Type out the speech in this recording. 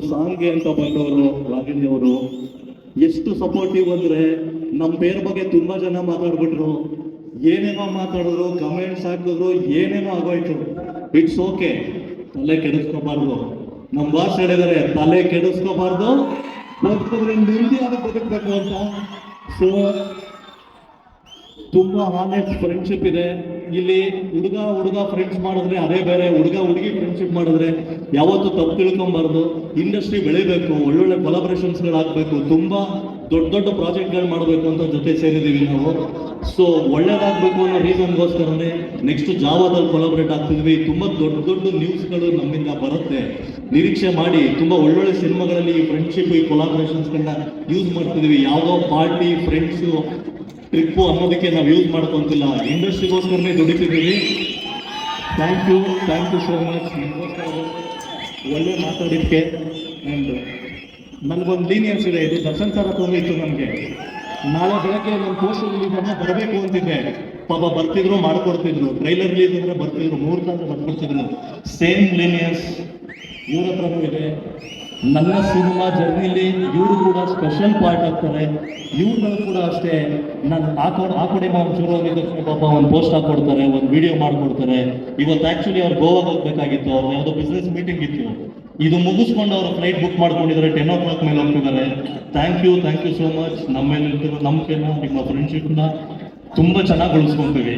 ಸಾಂಗ್ಗೆ ಅಂತ ಬಂದವರು ರಾಗಿಣಿ ಅವರು ಎಷ್ಟು ಸಪೋರ್ಟಿವ್ ಅಂದ್ರೆ ನಮ್ಮ ಪೇರ್ ಬಗ್ಗೆ ತುಂಬಾ ಜನ ಮಾತಾಡ್ಬಿಟ್ರು. ಏನೇನೋ ಮಾತಾಡಿದ್ರು ಕಮೆಂಟ್ಸ್ ಹಾಕಿದ್ರು, ಏನೇನೋ ಆಗೋಯ್ತು. ಇಟ್ಸ್ ಓಕೆ ತಲೆ ಕೆಡಿಸ್ಕೋಬಾರ್ದು. ನಮ್ಮ ಭಾಷೆ ಹೇಳಿದರೆ, ತಲೆ ಕೆಡಿಸ್ಕೋಬಾರ್ದು. ಬದುಕಿದ್ರೆ ನೆಮ್ಮದಿಯಾಗಿ ಬದುಕಬೇಕು ಅಂತ. ಸೊ ತುಂಬಾ ಹಾನೆಸ್ಟ್ ಫ್ರೆಂಡ್ಶಿಪ್ ಇದೆ. ಇಲ್ಲಿ ಹುಡುಗ ಹುಡುಗ ಫ್ರೆಂಡ್ಸ್ ಮಾಡಿದ್ರೆ ಅದೇ ಬೇರೆ, ಹುಡುಗ ಹುಡುಗಿ ಫ್ರೆಂಡ್ಶಿಪ್ ಮಾಡಿದ್ರೆ ಯಾವತ್ತೂ ತಪ್ಪು ತಿಳ್ಕೊಬಾರ್ದು. ಇಂಡಸ್ಟ್ರಿ ಬೆಳಿಬೇಕು, ಒಳ್ಳೊಳ್ಳೆ ಕೊಲಾಬ್ರೇಷನ್ಸ್ಗಳಾಗಬೇಕು ತುಂಬಾ ದೊಡ್ಡ ದೊಡ್ಡ ಪ್ರಾಜೆಕ್ಟ್ಗಳು ಮಾಡಬೇಕು ಅಂತ ಜೊತೆ ಸೇರಿದ್ದೀವಿ ನಾವು. ಸೊ ಒಳ್ಳೇದಾಗಬೇಕು ಅನ್ನೋ ರೀಸನ್ಗೋಸ್ಕರನೇ ನೆಕ್ಸ್ಟ್ ಜಾವಾದಲ್ಲಿ ಕೊಲಾಬ್ರೇಟ್ ಆಗ್ತಿದ್ವಿ. ತುಂಬ ದೊಡ್ಡ ದೊಡ್ಡ ನ್ಯೂಸ್ಗಳು ನಮ್ಮಿಂದ ಬರುತ್ತೆ. ನಿರೀಕ್ಷೆ ಮಾಡಿ, ತುಂಬ ಒಳ್ಳೊಳ್ಳೆ ಸಿನಿಮಾಗಳಲ್ಲಿ ಈ ಫ್ರೆಂಡ್ಶಿಪ್ ಈ ಕೊಲಾಬ್ರೇಷನ್ಸ್ಗಳನ್ನ ಯೂಸ್ ಮಾಡ್ತಿದ್ವಿ. ಯಾವುದೋ ಪಾರ್ಟಿ ಫ್ರೆಂಡ್ಸು ಟ್ರಿಪ್ಪು ಅನ್ನೋದಕ್ಕೆ ನಾವು ಯೂಸ್ ಮಾಡ್ಕೊಂತಿಲ್ಲ. ಇಂಡಸ್ಟ್ರಿಗೋಸ್ಕರನೇ ದುಡಿತಿದ್ದೀವಿ. Thank you thank you so much ಒಳ್ಳೆ ಮಾತಾಡಿದ್ದಕ್ಕೆ ಆ್ಯಂಡ್ ನನಗೊಂದು ಲೀನಿಯನ್ಸ್ ಇದೆ. ಇದು ದರ್ಶನ್ ಸರ್ ಇತ್ತು ನನಗೆ ನಾಳೆ ಬೆಳಗ್ಗೆ ನನ್ನ ಪೋಸ್ಟ್ ರಿಲೀಸ್ ಅನ್ನ ಬರಬೇಕು ಅಂತಿದ್ದೆ. ಪಾಪ ಬರ್ತಿದ್ರು, ಮಾಡ್ಕೊಡ್ತಿದ್ರು. ಟ್ರೈಲರ್ ರಿಲೀಸ್ ಅಂದ್ರೆ ಬರ್ತಿದ್ರು. ಮುಹೂರ್ತ ಅಂತ ಬರ್ಕೊಡ್ತಿದ್ರು. ಸೇಮ್ ಲೀನಿಯನ್ಸ್ ಇವ್ರ ಹತ್ರನೂ ಇದೆ. ನನ್ನ ಸಿನಿಮಾ ಜರ್ನಿಲಿ ಇವರು ಕೂಡ ಸ್ಪೆಷಲ್ ಪಾರ್ಟ್ ಆಗ್ತಾರೆ. ಇವ್ರುಗಳು ಕೂಡ ಅಷ್ಟೇ. ನಾನು ಕಡೆ ಮಾಡಿ ಶುರು ಆಗಿದ್ದ ಪಾಪ ಒಂದು ಪೋಸ್ಟ್ ಹಾಕೊಡ್ತಾರೆ, ಒಂದು ವಿಡಿಯೋ ಮಾಡ್ಕೊಡ್ತಾರೆ. ಇವತ್ತು ಆಕ್ಚುಲಿ ಅವ್ರು ಗೋವಾಗ ಹೋಗ್ಬೇಕಾಗಿತ್ತು, ಅವ್ರು ಯಾವುದೋ ಬಿಸ್ನೆಸ್ ಮೀಟಿಂಗ್ ಇತ್ತು. ಇದು ಮುಗಿಸ್ಕೊಂಡು ಅವರು ಫ್ಲೈಟ್ ಬುಕ್ ಮಾಡ್ಕೊಂಡಿದ್ದಾರೆ ಟೆನ್ ಓ ಕ್ಲಾಕ್ ಮೇಲೆ ಹೋಗ್ತಿದ್ದಾರೆ. Thank you thank you so much ನಮ್ಮ ಮೇಲೆ ನಂಬಿಕೆನ ನಿಮ್ಮ ಫ್ರೆಂಡ್ಶಿಪ್ನ ತುಂಬ ಚೆನ್ನಾಗಿ ಉಳಿಸ್ಕೊಂತೀವಿ.